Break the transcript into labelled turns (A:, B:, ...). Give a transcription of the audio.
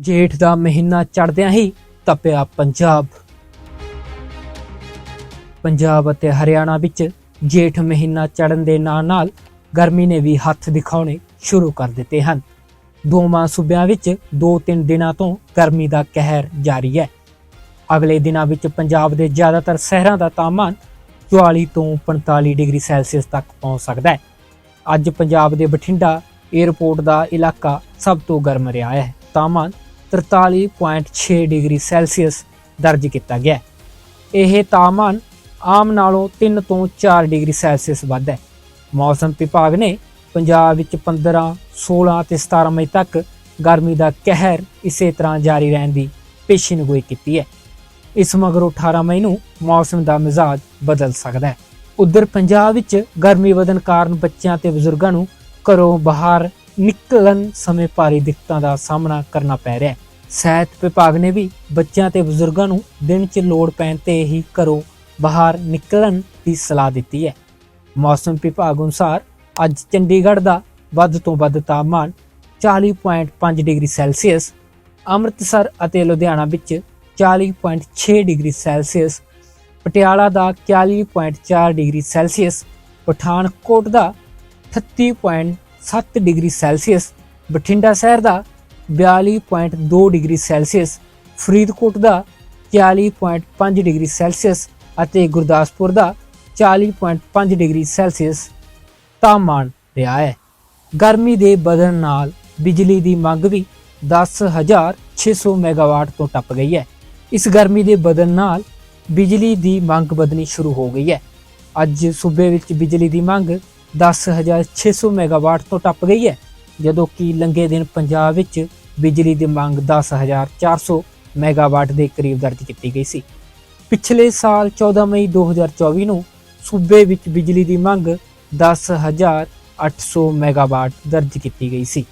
A: ਜੇਠ ਦਾ ਮਹੀਨਾ ਚੜ੍ਹਦਿਆਂ ਹੀ ਤਪਿਆ ਪੰਜਾਬ। ਪੰਜਾਬ ਅਤੇ ਹਰਿਆਣਾ ਵਿੱਚ ਜੇਠ ਮਹੀਨਾ ਚੜ੍ਹਨ ਦੇ ਨਾਲ-ਨਾਲ ਗਰਮੀ ਨੇ ਵੀ ਹੱਥ ਦਿਖਾਉਣੇ ਸ਼ੁਰੂ ਕਰ ਦਿੱਤੇ ਹਨ। ਦੋਵਾਂ ਸੂਬਿਆਂ ਵਿੱਚ 2-3 ਦਿਨਾਂ ਤੋਂ ਗਰਮੀ ਦਾ ਕਹਿਰ ਜਾਰੀ ਹੈ। ਅਗਲੇ ਦਿਨਾਂ ਵਿੱਚ ਪੰਜਾਬ ਦੇ ਜ਼ਿਆਦਾਤਰ ਸ਼ਹਿਰਾਂ ਦਾ ਤਾਪਮਾਨ 44 ਤੋਂ 45 ਡਿਗਰੀ ਸੈਲਸੀਅਸ ਤੱਕ ਪਹੁੰਚ ਸਕਦਾ ਹੈ। ਅੱਜ ਪੰਜਾਬ ਦੇ ਬਠਿੰਡਾ 에ਅਰਪੋਰਟ ਦਾ ਇਲਾਕਾ ਸਭ ਤੋਂ ਗਰਮ ਰਿਹਾ ਹੈ। ਤਾਪਮਾਨ 43.6 ਡਿਗਰੀ ਸੈਲਸੀਅਸ ਦਰਜ ਕੀਤਾ ਗਿਆ ਇਹ ਤਾਪਮਾਨ ਆਮ ਨਾਲੋਂ 3 ਤੋਂ 4 ਡਿਗਰੀ ਸੈਲਸੀਅਸ ਵੱਧ ਹੈ। ਮੌਸਮ ਵਿਭਾਗ ਨੇ ਪੰਜਾਬ ਵਿੱਚ 15 16 ਅਤੇ 17 ਮਈ ਤੱਕ ਗਰਮੀ ਦਾ ਕਹਿਰ ਇਸੇ ਤਰ੍ਹਾਂ ਜਾਰੀ ਰਹਿਣ ਦੀ ਪੇਸ਼ੀਨਗੋਈ ਕੀਤੀ ਹੈ। ਇਸ ਮਗਰੋਂ 18 ਮਈ ਨੂੰ ਮੌਸਮ ਦਾ ਮਿਜ਼ਾਜ ਬਦਲ ਸਕਦਾ ਹੈ। ਉਧਰ ਪੰਜਾਬ ਵਿੱਚ ਗਰਮੀ ਵਧਣ ਕਾਰਨ ਬੱਚਿਆਂ ਤੇ ਬਜ਼ੁਰਗਾਂ ਨੂੰ ਘਰੋਂ ਬਾਹਰ ਨਿਕਲਣ ਸਮੇਂ ਭਾਰੀ ਦਿੱਕਤਾਂ ਦਾ ਸਾਹਮਣਾ ਕਰਨਾ ਪੈ ਰਿਹਾ ਹੈ। ਸਿਹਤ ਵਿਭਾਗ ਨੇ ਵੀ ਬੱਚਿਆਂ ਤੇ ਬਜ਼ੁਰਗਾਂ ਨੂੰ ਦਿਨ 'ਚ ਲੋੜ ਪੈਣ ਤੇ ਹੀ ਘਰੋਂ ਬਾਹਰ ਨਿਕਲਣ ਦੀ ਸਲਾਹ ਦਿੱਤੀ ਹੈ। ਮੌਸਮ ਵਿਭਾਗ ਅਨੁਸਾਰ ਅੱਜ ਚੰਡੀਗੜ੍ਹ ਦਾ ਵੱਧ ਤੋਂ ਵੱਧ ਤਾਪਮਾਨ 40.5 ਡਿਗਰੀ ਸੈਲਸੀਅਸ, ਅੰਮ੍ਰਿਤਸਰ ਅਤੇ ਲੁਧਿਆਣਾ ਵਿੱਚ 40.6 ਡਿਗਰੀ ਸੈਲਸੀਅਸ, ਪਟਿਆਲਾ ਦਾ 41.4 ਡਿਗਰੀ ਸੈਲਸੀਅਸ, ਪਠਾਨਕੋਟ ਦਾ 38.7 ਡਿਗਰੀ ਸੈਲਸੀਅਸ, ਬਠਿੰਡਾ ਸ਼ਹਿਰ ਦਾ 42.2 ਡਿਗਰੀ ਸੈਲਸੀਅਸ, ਫਰੀਦਕੋਟ ਦਾ 40.5 ਡਿਗਰੀ ਸੈਲਸੀਅਸ ਅਤੇ ਗੁਰਦਾਸਪੁਰ ਦਾ 40.5 ਡਿਗਰੀ ਸੈਲਸੀਅਸ ਤਾਪਮਾਨ ਰਿਹਾ ਹੈ। ਗਰਮੀ ਦੇ ਵਧਣ ਨਾਲ ਬਿਜਲੀ ਦੀ ਮੰਗ ਵੀ 10600 ਮੈਗਾਵਾਟ ਤੋਂ ਟੱਪ ਗਈ ਹੈ। ਇਸ ਗਰਮੀ ਦੇ ਵਧਣ ਨਾਲ ਬਿਜਲੀ ਦੀ ਮੰਗ ਵਧਣੀ ਸ਼ੁਰੂ ਹੋ ਗਈ ਹੈ। ਅੱਜ ਸੂਬੇ ਵਿੱਚ ਬਿਜਲੀ ਦੀ ਮੰਗ 10600 ਮੈਗਾਵਾਟ ਤੋਂ ਟੱਪ ਗਈ ਹੈ, ਜਦੋਂ ਕਿ ਲੰਘੇ ਦਿਨ ਪੰਜਾਬ ਵਿੱਚ ਬਿਜਲੀ ਦੀ ਮੰਗ 10400 ਮੈਗਾਵਾਟ ਦੇ ਕਰੀਬ ਦਰਜ ਕੀਤੀ ਗਈ ਸੀ। ਪਿਛਲੇ ਸਾਲ 14 ਮਈ 2024 ਨੂੰ ਸੂਬੇ ਵਿੱਚ ਬਿਜਲੀ ਦੀ ਮੰਗ 10800 ਮੈਗਾਵਾਟ ਦਰਜ ਕੀਤੀ ਗਈ ਸੀ।